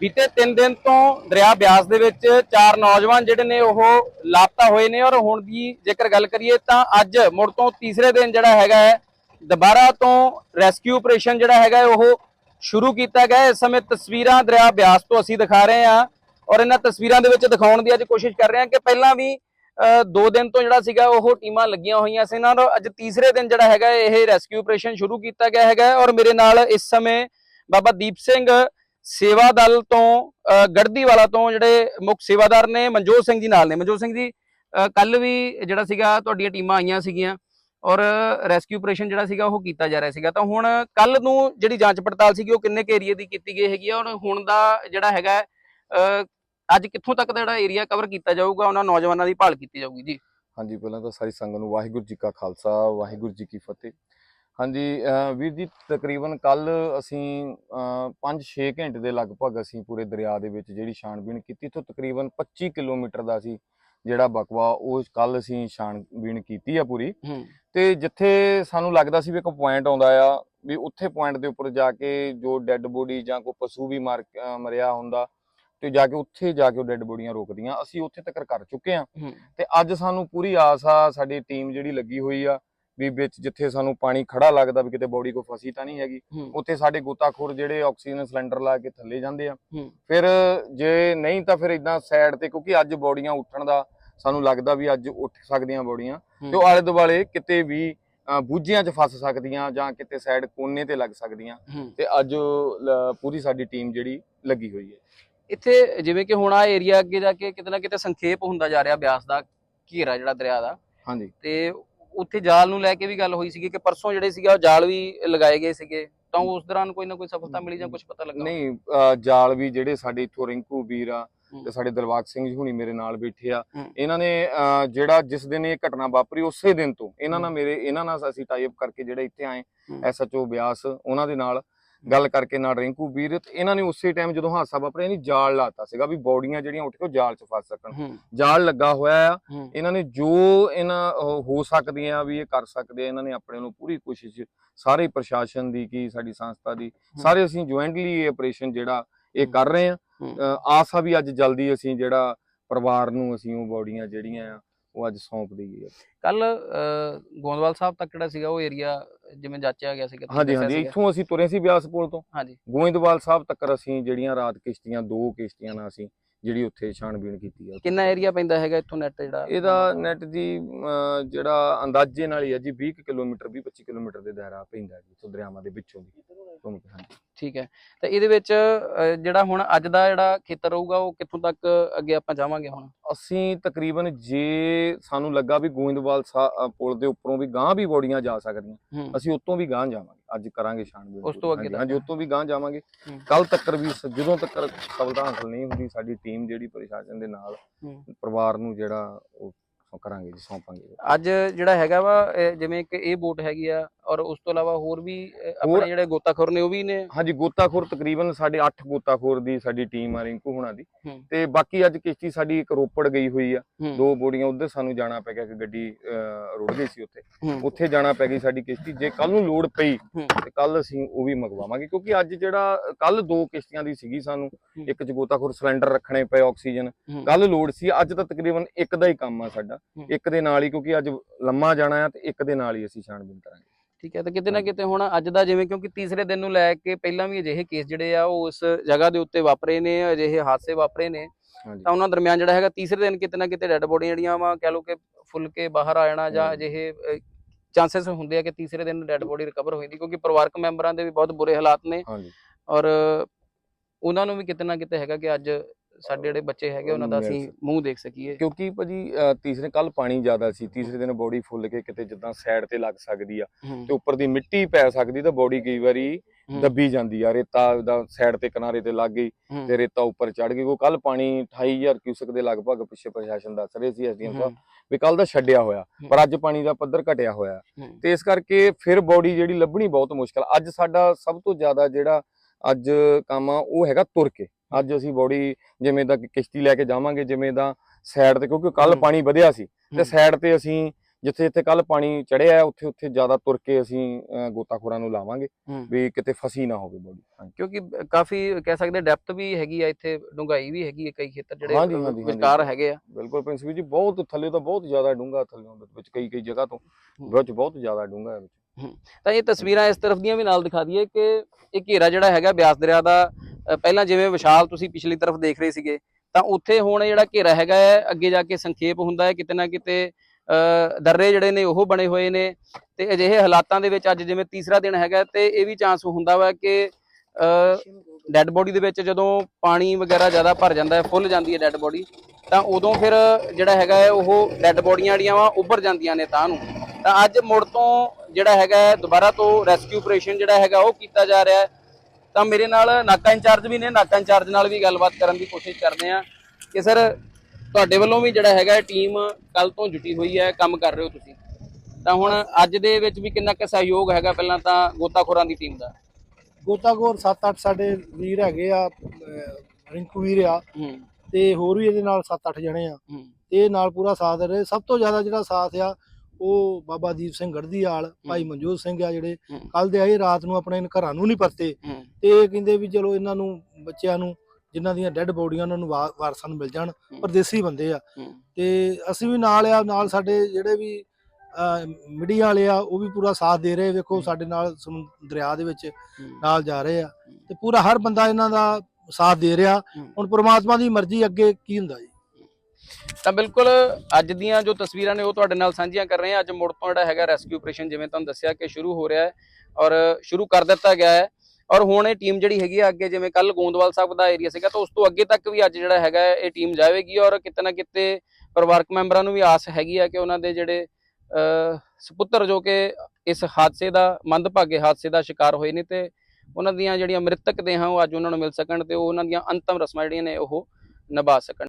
ਬੀਤੇ 3 ਦਿਨ ਤੋਂ ਦਰਿਆ ਬਿਆਸ ਦੇ ਵਿੱਚ ਚਾਰ ਨੌਜਵਾਨ ਜਿਹੜੇ ਨੇ ਉਹ ਲਾਪਤਾ ਹੋਏ ਨੇ ਔਰ ਹੁਣ ਦੀ ਜੇਕਰ ਗੱਲ ਕਰੀਏ ਤਾਂ ਅੱਜ ਮੁੜ ਤੋਂ ਤੀਸਰੇ ਦਿਨ ਜਿਹੜਾ ਹੈਗਾ ਹੈ ਦੁਬਾਰਾ ਤੋਂ ਰੈਸਕਿਊ ਆਪਰੇਸ਼ਨ ਜਿਹੜਾ ਹੈਗਾ ਉਹ ਸ਼ੁਰੂ ਕੀਤਾ ਗਿਆ ਇਸ ਸਮੇਂ ਤਸਵੀਰਾਂ ਦਰਿਆ ਬਿਆਸ ਤੋਂ ਅਸੀਂ ਦਿਖਾ ਰਹੇ ਹਾਂ ਔਰ ਇਹਨਾਂ ਤਸਵੀਰਾਂ ਦੇ ਵਿੱਚ ਦਿਖਾਉਣ ਦੀ ਅੱਜ ਕੋਸ਼ਿਸ਼ ਕਰ ਰਹੇ ਹਾਂ ਕਿ ਪਹਿਲਾਂ ਵੀ ਅ, ਦੋ ਦਿਨ ਤੋਂ ਜਿਹੜਾ ਸੀਗਾ ਉਹ ਟੀਮਾਂ ਲੱਗੀਆਂ ਹੋਈਆਂ ਸੀ ਇਹਨਾਂ ਦਾ ਅੱਜ ਤੀਸਰੇ ਦਿਨ ਜਿਹੜਾ ਹੈਗਾ ਇਹ ਰੈਸਕਿਊ ਆਪਰੇਸ਼ਨ ਸ਼ੁਰੂ ਕੀਤਾ ਗਿਆ ਹੈਗਾ ਔਰ ਮੇਰੇ ਨਾਲ ਇਸ ਸਮੇਂ ਬਾਬਾ ਦੀਪ ਸਿੰਘ ਸੇਵਾ ਦਲ ਤੋਂ ਅ, ਤੋਂ ਜਿਹੜੇ ਮੁੱਖ ਸੇਵਾਦਾਰ ਨੇ ਮਨਜੋਤ ਸਿੰਘ ਜੀ ਨਾਲ ਨੇ। ਮਨਜੋਤ ਸਿੰਘ ਜੀ ਕੱਲ ਵੀ ਜਿਹੜਾ ਸੀਗਾ ਤੁਹਾਡੀਆਂ ਟੀਮਾਂ ਆਈਆਂ ਸੀਗੀਆਂ ਔਰ ਰੈਸਕਿਊ ਆਪਰੇਸ਼ਨ ਜਿਹੜਾ ਸੀਗਾ ਉਹ ਕੀਤਾ ਜਾ ਰਿਹਾ ਸੀਗਾ। ਤਾਂ ਹੁਣ ਕੱਲ ਨੂੰ ਜਿਹੜੀ ਜਾਂਚ ਪੜਤਾਲ ਸੀਗੀ ਉਹ ਕਿੰਨੇ ਕੁ ਏਰੀਏ ਦੀ ਕੀਤੀ ਗਈ ਹੈਗੀ ਆ ਔਰ ਹੁਣ ਦਾ ਜਿਹੜਾ ਹੈਗਾ ਅੱਜ ਕਿੱਥੋਂ ਤੱਕ ਦਾ ਜਿਹੜਾ ਏਰੀਆ ਕਵਰ ਕੀਤਾ ਜਾਊਗਾ ਉਹਨਾਂ ਨੌਜਵਾਨਾਂ ਦੀ ਭਾਲ ਕੀਤੀ ਜਾਊਗੀ ਜੀ। ਹਾਂਜੀ ਪਹਿਲਾਂ ਤਾਂ ਸਾਰੀ ਸੰਗਤ ਨੂੰ ਵਾਹਿਗੁਰੂ ਜੀ ਕਾ ਖਾਲਸਾ ਵਾਹਿਗੁਰੂ ਜੀ ਕੀ ਫਤਿਹ। ਹਾਂਜੀ ਵੀਰ ਜੀ ਤਕਰੀਬਨ ਕੱਲ ਅਸੀਂ 5-6 ਘੰਟੇ ਦੇ ਲਗਭਗ ਅਸੀਂ ਪੂਰੇ ਦਰਿਆ ਦੇ ਵਿੱਚ ਜਿਹੜੀ ਛਾਣਬੀਣ ਕੀਤੀ ਤੋਂ ਤਕਰੀਬਨ 25 ਕਿਲੋਮੀਟਰ ਦਾ ਸੀ ਜਿਹੜਾ ਬਕਵਾ ਉਹ ਕੱਲ ਅਸੀਂ ਛਾਣਬੀਣ ਕੀਤੀ ਆ ਪੂਰੀ। ਤੇ ਜਿੱਥੇ ਸਾਨੂੰ ਲੱਗਦਾ ਸੀ ਵੀ ਇੱਕ ਪੁਆਇੰਟ ਆਉਂਦਾ ਆ ਵੀ ਉੱਥੇ ਪੁਆਇੰਟ ਦੇ ਉੱਪਰ ਜਾ ਕੇ ਜੋ ਡੈੱਡ ਬੋਡੀ ਜਾਂ ਕੋਈ ਪਸ਼ੂ ਵੀ ਮਰ ਮਰਿਆ ਹੁੰਦਾ ਤੇ ਜਾ ਕੇ ਉੱਥੇ ਜਾ ਕੇ ਉਹ ਡੈੱਡ ਬੋਡੀਆਂ ਰੋਕਦੀਆਂ ਅਸੀਂ ਉੱਥੇ ਤੱਕ ਕਰ ਚੁੱਕੇ ਆ। ਤੇ ਅੱਜ ਸਾਨੂੰ ਪੂਰੀ ਆਸ ਆ ਸਾਡੀ ਟੀਮ ਜਿਹੜੀ ਲੱਗੀ ਹੋਈ ਆ ਵੀ ਵਿੱਚ ਜਿੱਥੇ ਸਾਨੂੰ ਪਾਣੀ ਖੜਾ ਲੱਗਦਾ ਵੀ ਕਿਤੇ ਬੋਡੀ ਕੋ ਫਸੀ ਤਾਂ ਨਹੀਂ ਹੈਗੀ ਉੱਥੇ ਸਾਡੇ ਗੋਤਾਖੋਰ ਜਿਹੜੇ ਆਕਸੀਜਨ ਸਿਲੰਡਰ ਲਾ ਕੇ ਥੱਲੇ ਜਾਂਦੇ ਆ। ਫਿਰ ਜੇ ਨਹੀਂ ਤਾਂ ਫਿਰ ਇਦਾਂ ਸਾਈਡ ਤੇ ਕਿਉਂਕਿ ਅੱਜ ਬੋਡੀਆਂ ਉੱਠਣ ਦਾ ਸਾਨੂੰ ਲੱਗਦਾ ਵੀ ਅੱਜ ਉੱਠ ਸਕਦੀਆਂ ਬੋਡੀਆਂ। ਤੇ ਉਹ ਆਲੇ ਦੁਆਲੇ ਕਿਤੇ ਵੀ ਬੂਝਿਆਂ 'ਚ ਫਸ ਸਕਦੀਆਂ ਜਾਂ ਕਿਤੇ ਸਾਈਡ ਕੋਨੇ ਤੇ ਲੱਗ ਸਕਦੀਆਂ। ਤੇ ਅੱਜ ਪੂਰੀ ਸਾਡੀ ਟੀਮ ਜਿਹੜੀ ਲੱਗੀ ਹੋਈ ਹੈ। ਇੱਥੇ ਜਿਵੇਂ ਕਿ ਹੁਣ ਆ ਏਰੀਆ ਅੱਗੇ ਜਾ ਕੇ ਕਿਤੇ ਨਾ ਕਿਤੇ ਸੰਖੇਪ ਹੁੰਦਾ ਜਾ ਰਿਹਾ ਬਿਆਸ ਦਾ ਘੇਰਾ ਜਿਹੜਾ ਦਰਿਆ ਦਾ। ਹਾਂਜੀ। ਤੇ ਉੱਥੇ ਜਾਲ ਨੂੰ ਲੈ ਕੇ ਵੀ ਗੱਲ ਹੋਈ ਸੀਗੀ ਕਿ ਪਰਸੋਂ ਜਿਹੜੇ ਸੀਗਾ ਉਹ ਜਾਲ ਵੀ ਲਗਾਏ ਗਏ ਸੀਗੇ ਤਾਂ ਉਸ ਦੌਰਾਨ ਕੋਈ ਨਾ ਕੋਈ ਸਫਲਤਾ ਮਿਲੀ ਜਾਂ ਕੁਝ ਪਤਾ ਲੱਗਾ ਨਹੀਂ ਅਹ, ਜਾਲ ਵੀ ਜਿਹੜੇ ਸਾਡੇ ਇੱਥੋਂ ਰਿੰਕੂ ਵੀਰ ਆ ਹੂੰ। ਤੇ ਸਾਡੇ ਦਿਲਬਾਗ ਸਿੰਘ ਜੀ ਹੁਣੀ ਮੇਰੇ ਨਾਲ ਬੈਠੇ ਆ ਹੂੰ। ਇਹਨਾਂ ਨੇ ਅਹ, ਜਿਹੜਾ ਜਿਸ ਦਿਨ ਇਹ ਘਟਨਾ ਵਾਪਰੀ ਉਸੇ ਦਿਨ ਤੋਂ ਇਹਨਾਂ ਨਾਲ। ਮੇਰੇ ਇਹਨਾਂ ਨਾਲ ਅਸੀਂ ਟਾਈ ਅਪ ਕਰਕੇ ਜਿਹੜੇ ਇੱਥੇ ਆਏ ਹੂੰ। ਐਸਐਚਓ ਬਿਆਸ ਉਹਨਾਂ ਦੇ ਨਾਲ ਗੱਲ ਕਰਕੇ ਨਾਲ ਰਿੰਕੂ ਵੀਰ ਤੇ ਇਹਨਾਂ ਨੇ ਉਸੇ ਟਾਈਮ ਜਦੋਂ ਹਾਦਸਾ ਵਾਪਰਿਆ ਇਹਨੀ ਜਾਲ ਲਾਤਾ ਸੀਗਾ ਵੀ ਬੋਡੀਆਂ ਜਿਹੜੀਆਂ ਉੱਠ ਕੇ ਉਹ ਜਾਲ 'ਚ ਫਸ ਸਕਣ। ਜਾਲ ਲੱਗਾ ਹੋਇਆ ਆ। ਇਹਨਾਂ ਨੇ ਜੋ ਇਹਨਾਂ ਹੋ ਸਕਦੀਆਂ ਵੀ ਇਹ ਕਰ ਸਕਦੇ ਆ ਇਹਨਾਂ ਨੇ ਆਪਣੇ ਨੂੰ ਪੂਰੀ ਕੋਸ਼ਿਸ਼ ਸਾਰੇ ਪ੍ਰਸ਼ਾਸਨ ਦੀ ਕੀ ਸਾਡੀ ਸੰਸਥਾ ਦੀ ਸਾਰੇ ਅਸੀਂ ਜੁਆਇੰਟਲੀ ਇਹ ਆਪਰੇਸ਼ਨ ਜਿਹੜਾ ਇਹ ਕਰ ਰਹੇ ਆ। ਆਸ ਆ ਵੀ ਅੱਜ ਜਲਦੀ ਅਸੀਂ ਜਿਹੜਾ ਪਰਿਵਾਰ ਨੂੰ ਅਸੀਂ ਉਹ ਬੋਡੀਆਂ ਜਿਹੜੀਆਂ ਆ ਉਹ ਅੱਜ ਸੌਂਪ ਦਈਏ। ਕੱਲ ਗੋਂਦਵਾਲ ਸਾਹਿਬ ਤੱਕ ਜਿਹੜਾ ਸੀਗਾ ਉਹ ਏਰੀਆ ਜਿਵੇਂ ਜਾਚਿਆ ਗਿਆ ਤੁਸੀਂ ਹਾਂਜੀ ਹਾਂਜੀ। ਇੱਥੋਂ ਅਸੀਂ ਤੁਰੇ ਸੀ ਬਿਆਸ ਪੁਲ ਤੋਂ। ਹਾਂਜੀ। ਗੋਇੰਦਵਾਲ ਸਾਹਿਬ ਤੱਕ ਅਸੀਂ ਜਿਹੜੀਆਂ ਰਾਤ ਕਿਸ਼ਤੀਆਂ ਦੋ ਕਿਸ਼ਤੀਆਂ ਨਾਲ ਅਸੀਂ ਜਿਹੜੀ ਉੱਥੇ ਛਾਣਬੀਣ ਕੀਤੀ ਆ। ਕਿੰਨਾ ਏਰੀਆ ਪੈਂਦਾ ਹੈਗਾ ਇੱਥੋਂ ਨੈਟ ਜਿਹੜਾ? ਇਹਦਾ ਨੈਟ ਅਹ, ਜਿਹੜਾ ਅੰਦਾਜ਼ੇ ਨਾਲ ਹੀ ਹੈ ਜੀ 20 ਕੁ ਕਿਲੋਮੀਟਰ 20 25 ਕਿਲੋਮੀਟਰ ਦੇ ਦਾਇਰਾ ਪੈਂਦਾ ਜੀ ਇੱਥੋਂ ਦਰਿਆਵਾਂ ਦੇ ਵਿੱਚੋਂ ਦੀ ਘੁੰਮ ਕੇ ਹਾਂਜੀ। ਠੀਕ ਹੈ। ਤੇ ਇਹਦੇ ਵਿੱਚ ਜਿਹੜਾ ਹੁਣ ਅੱਜ ਦਾ ਜਿਹੜਾ ਖੇਤਰ ਰਹੂਗਾ ਉਹ ਕਿੱਥੋਂ ਤੱਕ ਅੱਗੇ ਆਪਾਂ ਜਾਵਾਂਗੇ ਹੁਣ? ਅਸੀਂ ਤਕਰੀਬਨ ਜੇ ਸਾਨੂੰ ਲੱਗਾ ਵੀ ਗੋਇੰਦਵਾਲ ਪੁਲ ਦੇ ਉੱਪਰੋਂ ਵੀ ਗਾਂ ਵੀ ਬੋਡੀਆਂ ਜਾ ਸਕਦੀਆਂ ਅਸੀਂ ਉਤੋਂ ਵੀ ਗਾਂ ਜਾਵਾਂਗੇ। ਅੱਜ ਕਰਾਂਗੇ ਛਾਣਬੀਣ ਉਸ ਤੋਂ ਅੱਗੇ ਹਾਂਜੀ, ਉਤੋਂ ਵੀ ਗਾਂ ਜਾਵਾਂਗੇ। ਕੱਲ ਤੱਕ ਵੀ ਜਦੋਂ ਤੱਕ ਸਫਲਤਾ ਹਾਸਲ ਨਹੀਂ ਹੁੰਦੀ ਸਾਡੀ ਟੀਮ ਜਿਹੜੀ ਪ੍ਰਸ਼ਾਸਨ ਦੇ ਨਾਲ। ਪਰਿਵਾਰ ਨੂੰ ਜਿਹੜਾ ਉਹ ਕਰਾਂਗੇ ਜੀ ਸੌਂਪਾਂਗੇ। ਅੱਜ ਜਿਹੜਾ ਹੈਗਾ ਵਾ ਜਿਵੇਂ ਕਿ ਇਹ ਬੋਟ ਹੈਗੀ ਆ ਔਰ ਉਸ ਤੋਂ ਇਲਾਵਾ ਹੋਰ ਵੀ ਆਪਣੇ ਜਿਹੜੇ ਗੋਤਾਖੋਰ ਨੇ ਉਹ ਵੀ ਨੇ? ਹਾਂਜੀ ਗੋਤਾਖੋਰ ਤਕਰੀਬਨ ਸਾਡੇ 8 ਗੋਤਾਖੋਰ ਦੀ ਸਾਡੀ ਟੀਮ ਆ ਰਿੰਕੂ ਹੁਣਾਂ ਦੀ। ਤੇ ਬਾਕੀ ਅੱਜ ਕਿਸ਼ਤੀ ਸਾਡੀ ਇੱਕ ਰੋਪੜ ਗਈ ਹੋਈ ਆ। ਦੋ ਬੋਡੀਆਂ ਉਧਰ ਸਾਨੂੰ ਜਾਣਾ ਪੈ ਗਿਆ ਕਿ ਗੱਡੀ ਰੁੜ ਗਈ ਸੀ ਉੱਥੇ। ਉੱਥੇ ਜਾਣਾ ਪੈ ਗਈ ਸਾਡੀ ਕਿਸ਼ਤੀ। ਜੇ ਕੱਲ ਨੂੰ ਲੋਡ ਪਈ। ਤੇ ਕੱਲ ਅਸੀਂ ਉਹ ਵੀ ਮੰਗਵਾਵਾਂਗੇ। ਕਿਉਂਕਿ ਅੱਜ ਜਿਹੜਾ ਕੱਲ ਦੋ ਕਿਸ਼ਤੀਆਂ ਦੀ ਸੀਗੀ ਸਾਨੂੰ। ਇੱਕ ਚ ਗੋਤਾਖੋਰ ਸਿਲੰਡਰ ਰੱਖਣੇ ਪਏ ਆਕਸੀਜਨ। ਕੱਲ ਲੋਡ ਸੀ। ਅੱਜ ਤਾਂ ਤਕਰੀਬਨ ਇੱਕ ਦਾ ਹੀ ਕੰਮ ਆ ਸਾਡਾ। ਇੱਕ ਦੇ ਨਾਲ ਹੀ ਕਿਉਂਕਿ ਅੱਜ ਲੰਮਾ ਜਾਣਾ ਆ ਤੇ ਇੱਕ ਦੇ ਨਾਲ ਹੀ ਅਸੀਂ ਛਾਣਬੀਨ ਕਰਾਂਗੇ। ਠੀਕ ਹੈ ਤੇ ਕਿਤੇ ਨਾ ਕਿਤੇ ਹੁਣ ਅੱਜ ਦਾ ਜਿਵੇਂ ਕਿਉਂਕਿ ਤੀਸਰੇ ਦਿਨ ਨੂੰ ਲੈ ਕੇ ਪਹਿਲਾਂ ਵੀ ਅਜਿਹੇ ਕੇਸ ਜਿਹੜੇ ਆ ਉਹ ਉਸ ਜਗ੍ਹਾ ਦੇ ਉੱਤੇ ਵਾਪਰੇ ਨੇ ਅਜਿਹੇ ਹਾਦਸੇ ਵਾਪਰੇ ਨੇ ਤਾਂ ਉਹਨਾਂ ਦਰਮਿਆਨ ਜਿਹੜਾ ਹੈਗਾ ਤੀਸਰੇ ਦਿਨ ਕਿਤੇ ਨਾ ਕਿਤੇ ਡੈੱਡ ਬੋਡੀਆਂ ਜਿਹੜੀਆਂ ਵਾ ਕਹਿ ਲਓ ਕਿ ਫੁੱਲ ਕੇ ਬਾਹਰ ਆ ਜਾਣਾ ਜਾਂ। ਅਜਿਹੇ ਚਾਂਸਸ ਹੁੰਦੇ ਆ ਕਿ ਤੀਸਰੇ ਦਿਨ ਡੈੱਡ ਬੋਡੀ ਰਿਕਵਰ ਹੋ ਜਾਂਦੀ ਕਿਉਂਕਿ ਪਰਿਵਾਰਕ ਮੈਂਬਰਾਂ ਦੇ ਵੀ ਬਹੁਤ ਬੁਰੇ ਹਾਲਾਤ ਨੇ ਹਾਂਜੀ। ਔਰ ਉਹਨਾਂ ਨੂੰ ਵੀ ਕਿਤੇ ਨਾ ਕਿਤੇ ਹੈਗਾ ਕਿ ਅੱਜ ਸਾਡੇ ਜਿਹੜੇ ਬੱਚੇ ਹੈਗੇ ਉਹਨਾਂ ਦਾ ਅਸੀਂ ਮੂੰਹ ਦੇਖ ਸਕੀਏ। ਕਿਉਂਕਿ ਭਾਜੀ ਤੀਸਰੇ ਕੱਲ ਪਾਣੀ ਜ਼ਿਆਦਾ ਸੀ ਤੀਸਰੇ ਦਿਨ ਬੋਡੀ ਫੁੱਲ ਕੇ ਕਿਤੇ ਜਿੱਦਾਂ ਸਾਈਡ ਤੇ ਲੱਗ ਸਕਦੀ ਆ ਤੇ ਉੱਪਰ ਦੀ ਮਿੱਟੀ ਪੈ ਸਕਦੀ ਤਾਂ ਬੋਡੀ ਕਈ ਵਾਰੀ ਦੱਬੀ ਜਾਂਦੀ ਆ ਰੇਤਾ ਦਾ ਸਾਈਡ ਤੇ ਕਿਨਾਰੇ ਤੇ ਲੱਗ ਗਈ ਤੇ ਰੇਤਾ ਉੱਪਰ ਚੜ ਗਈ। ਕੋ ਕੱਲ ਪਾਣੀ 28000 ਕਿਊਸਕ ਦੇ ਲਗਭਗ ਪਿੱਛੇ ਪ੍ਰਸ਼ਾਸਨ ਦੱਸ ਰਹੇ ਸੀ ਐਸਡੀਐਮ ਸਾਹਿਬ ਵੀ ਕੱਲ ਦਾ ਛੱਡਿਆ ਹੋਇਆ। ਪਰ ਅੱਜ ਪਾਣੀ ਦਾ ਪੱਧਰ ਘਟਿਆ ਹੋਇਆ। ਤੇ ਇਸ ਕਰਕੇ ਫਿਰ ਬੋਡੀ ਜਿਹੜੀ ਲੱਭਣੀ ਬਹੁਤ ਮੁਸ਼ਕਲ। ਅੱਜ ਸਾਡਾ ਸਭ ਤੋਂ ਜ਼ਿਆਦਾ ਜਿਹੜਾ ਅੱਜ ਕੰਮ ਆ ਉਹ ਹੈਗਾ ਤੁਰ ਕੇ। ਅੱਜ ਅਸੀਂ ਬੋਡੀ ਜਿਵੇਂ ਦਾ ਕਿਸ਼ਤੀ ਲੈ ਕੇ ਜਾਵਾਂਗੇ ਜਿਵੇਂ ਦਾ ਸਾਈਡ ਤੇ ਕਿਉਂਕਿ ਕੱਲ। ਪਾਣੀ ਵਧਿਆ ਸੀ ਤੇ। ਸਾਈਡ ਤੇ ਅਸੀਂ ਜਿੱਥੇ ਜਿੱਥੇ ਕੱਲ ਪਾਣੀ ਚੜਿਆ ਉੱਥੇ ਉੱਥੇ ਜ਼ਿਆਦਾ ਤੁਰ ਕੇ ਅਸੀਂ ਗੋਤਾਖੋਰਾਂ ਨੂੰ ਲਾਵਾਂਗੇ। ਵੀ ਕਿਤੇ ਫਸੀ ਨਾ ਹੋਵੇ ਬੋਡੀ ਕਿਉਂਕਿ ਕਾਫੀ ਕਹਿ ਸਕਦੇ ਡੈਪਥ ਵੀ ਹੈਗੀ ਆ ਇੱਥੇ ਡੂੰਘਾਈ ਵੀ ਹੈਗੀ ਹੈ ਕਈ ਖੇਤਰ ਜਿਹੜੇ। ਵਿਚਕਾਰ ਹੈਗੇ ਆ ਬਿਲਕੁਲ ਪ੍ਰਿੰਸ ਵੀਰ ਜੀ ਬਹੁਤ ਥੱਲੇ ਤਾਂ ਬਹੁਤ ਜ਼ਿਆਦਾ ਡੂੰਘਾ ਥੱਲੇ ਵਿੱਚ ਕਈ ਕਈ ਜਗ੍ਹਾ ਤੋਂ ਵਿੱਚ ਬਹੁਤ ਜ਼ਿਆਦਾ ਡੂੰਘਾ ਹੈ ਵਿੱਚ ਤਾਂ ਇਹ ਤਸਵੀਰਾਂ ਇਸ ਤਰਫ ਦੀਆਂ ਵੀ ਨਾਲ ਦਿਖਾ ਦਈਏ ਕਿ ਇਹ ਘੇਰਾ ਜਿਹੜਾ ਹੈਗਾ ਬਿਆਸ ਦਰਿਆ ਦਾ ਪਹਿਲਾਂ ਜਿਵੇਂ ਵਿਸ਼ਾਲ ਤੁਸੀਂ ਪਿਛਲੀ ਤਰਫ ਦੇਖ ਰਹੇ ਸੀਗੇ ਤਾਂ ਉੱਥੇ ਹੁਣ ਜਿਹੜਾ ਘੇਰਾ ਹੈਗਾ ਹੈ ਅੱਗੇ ਜਾ ਕੇ ਸੰਖੇਪ ਹੁੰਦਾ ਹੈ ਕਿਤੇ ਨਾ ਕਿਤੇ ਅ, ਦਰਰੇ ਜਿਹੜੇ ਨੇ ਉਹ ਬਣੇ ਹੋਏ ਨੇ ਤੇ ਅਜਿਹੇ ਹਾਲਾਤਾਂ ਦੇ ਵਿੱਚ ਅੱਜ ਜਿਵੇਂ ਤੀਸਰਾ ਦਿਨ ਹੈਗਾ ਤੇ ਇਹ ਵੀ ਚਾਂਸ ਹੁੰਦਾ ਵਾ ਕਿ ਡੈੱਡ ਬੋਡੀ ਦੇ ਵਿੱਚ ਜਦੋਂ ਪਾਣੀ ਵਗੈਰਾ ਜ਼ਿਆਦਾ ਭਰ ਜਾਂਦਾ ਹੈ ਫੁੱਲ ਜਾਂਦੀ ਹੈ ਡੈੱਡ ਬੋਡੀ ਤਾਂ ਉਦੋਂ ਫਿਰ ਜਿਹੜਾ ਹੈਗਾ ਹੈ ਉਹ ਡੈੱਡ ਬੋਡੀਆਂ ਜਿਹੜੀਆਂ ਵਾ ਉੱਭਰ ਜਾਂਦੀਆਂ ਨੇ ਤਾਂ ਨੂੰ। ਤਾਂ ਅੱਜ ਮੁੜ ਤੋਂ ਜਿਹੜਾ ਹੈਗਾ ਦੁਬਾਰਾ ਤੋਂ ਰੈਸਕਿਊ ਆਪਰੇਸ਼ਨ ਜਿਹੜਾ ਹੈਗਾ ਉਹ ਕੀਤਾ ਜਾ ਰਿਹਾ ਹੈ। ਤਾਂ ਮੇਰੇ ਨਾਲ ਨਾਕਾ ਇੰਚਾਰਜ ਵੀ ਨੇ ਨਾਕਾ ਇੰਚਾਰਜ ਨਾਲ ਵੀ ਗੱਲਬਾਤ ਕਰਨ ਦੀ ਕੋਸ਼ਿਸ਼ ਕਰਦੇ ਆ ਕਿ ਸਰ ਤੁਹਾਡੇ ਵੱਲੋਂ ਵੀ ਜਿਹੜਾ ਹੈਗਾ ਟੀਮ ਕੱਲ ਤੋਂ ਜੁਟੀ ਹੋਈ ਹੈ ਕੰਮ ਕਰ ਰਹੇ ਹੋ ਤੁਸੀਂ। ਤਾਂ ਹੁਣ ਅੱਜ ਦੇ ਵਿੱਚ ਵੀ ਕਿੰਨਾ ਕੁ ਸਹਿਯੋਗ ਹੈਗਾ ਪਹਿਲਾਂ ਤਾਂ ਗੋਤਾਖੋਰਾਂ ਦੀ ਟੀਮ ਦਾ? ਗੋਤਾਖੋਰ 7-8 ਸਾਡੇ ਵੀਰ ਹੈਗੇ ਆ ਰਿੰਕੂ ਵੀਰ ਆ ਤੇ ਹੋਰ ਵੀ ਇਹਦੇ ਨਾਲ 7-8 ਜਣੇ ਆ। ਤੇ ਇਹ ਨਾਲ ਪੂਰਾ ਸਾਥ ਦੇ ਰਹੇ। ਸਭ ਤੋਂ ਜ਼ਿਆਦਾ ਜਿਹੜਾ ਸਾਥ ਆ ਉਹ ਬਾਬਾ ਦੀਪ ਸਿੰਘ ਗੜਦੀਵਾਲ ਭਾਈ ਮਨਜੋਤ ਸਿੰਘ ਆ ਜਿਹੜੇ। ਕੱਲ ਦੇ ਆਏ ਰਾਤ ਨੂੰ ਆਪਣੇ ਘਰਾਂ ਨੂੰ ਨਹੀਂ ਪਰਤੇ। ਤੇ ਇਹ ਕਹਿੰਦੇ ਵੀ ਚਲੋ ਇਹਨਾਂ ਨੂੰ ਬੱਚਿਆਂ ਨੂੰ ਜਿਨ੍ਹਾਂ ਦੀਆਂ ਡੈੱਡ ਬੋਡੀਆਂ ਉਹਨਾਂ ਨੂੰ ਵਾਰਸਾਂ ਨੂੰ ਮਿਲ ਜਾਣ। ਪਰਦੇਸੀ ਬੰਦੇ ਆ। ਤੇ ਅਸੀਂ ਵੀ ਨਾਲ ਆ ਨਾਲ ਸਾਡੇ ਜਿਹੜੇ ਵੀ ਮੀਡੀਆ ਵਾਲੇ ਆ ਉਹ ਵੀ ਪੂਰਾ ਸਾਥ ਦੇ ਰਹੇ ਵੇਖੋ ਸਾਡੇ ਨਾਲ ਦਰਿਆ ਦੇ ਵਿੱਚ। ਨਾਲ ਜਾ ਰਹੇ ਆ। ਤੇ ਪੂਰਾ ਹਰ ਬੰਦਾ ਇਹਨਾਂ ਦਾ ਸਾਥ ਦੇ ਰਿਹਾ। ਹੁਣ ਪ੍ਰਮਾਤਮਾ ਦੀ ਮਰਜ਼ੀ ਅੱਗੇ ਕੀ ਹੁੰਦਾ ਜੀ? ਤਾਂ ਬਿਲਕੁਲ ਅੱਜ ਦੀਆਂ ਜੋ ਤਸਵੀਰਾਂ ਨੇ ਉਹ ਤੁਹਾਡੇ ਨਾਲ ਸਾਂਝੀਆਂ ਕਰ ਰਹੇ ਹਾਂ। ਅੱਜ ਮੁੜ ਤੋਂ ਜਿਹੜਾ ਹੈਗਾ ਰੈਸਕਿਊ ਆਪਰੇਸ਼ਨ ਜਿਵੇਂ ਤੁਹਾਨੂੰ ਦੱਸਿਆ ਕਿ ਸ਼ੁਰੂ ਹੋ ਰਿਹਾ ਹੈ ਔਰ ਸ਼ੁਰੂ ਕਰ ਦਿੱਤਾ ਗਿਆ ਹੈ। ਔਰ ਹੁਣ ਇਹ ਟੀਮ ਜਿਹੜੀ ਹੈਗੀ ਆ ਅੱਗੇ ਜਿਵੇਂ ਕੱਲ ਗੋਂਦਵਾਲ ਸਾਹਿਬ ਦਾ ਏਰੀਆ ਸੀਗਾ ਤਾਂ ਉਸ ਤੋਂ ਅੱਗੇ ਤੱਕ ਵੀ ਅੱਜ ਜਿਹੜਾ ਹੈਗਾ ਇਹ ਟੀਮ ਜਾਵੇਗੀ ਔਰ ਕਿਤੇ ਨਾ ਕਿਤੇ ਪਰਿਵਾਰਕ ਮੈਂਬਰਾਂ ਨੂੰ ਵੀ ਆਸ ਹੈਗੀ ਆ ਕਿ ਉਹਨਾਂ ਦੇ ਜਿਹੜੇ ਅਹ, ਸੁਪੁੱਤਰ ਜੋ ਕਿ ਇਸ ਹਾਦਸੇ ਦਾ ਮੰਦਭਾਗੇ ਹਾਦਸੇ ਦਾ ਸ਼ਿਕਾਰ ਹੋਏ ਨੇ ਤੇ ਉਹਨਾਂ ਦੀਆਂ ਜਿਹੜੀਆਂ ਮ੍ਰਿਤਕ ਦੇਹਾਂ ਉਹ ਅੱਜ ਉਹਨਾਂ ਨੂੰ ਮਿਲ ਸਕਣ ਤੇ ਉਹ ਉਹਨਾਂ ਦੀਆਂ ਅੰਤਮ ਰਸਮਾਂ ਜਿਹੜੀਆਂ ਨੇ ਉਹ ਨਿਭਾ ਸਕਣ।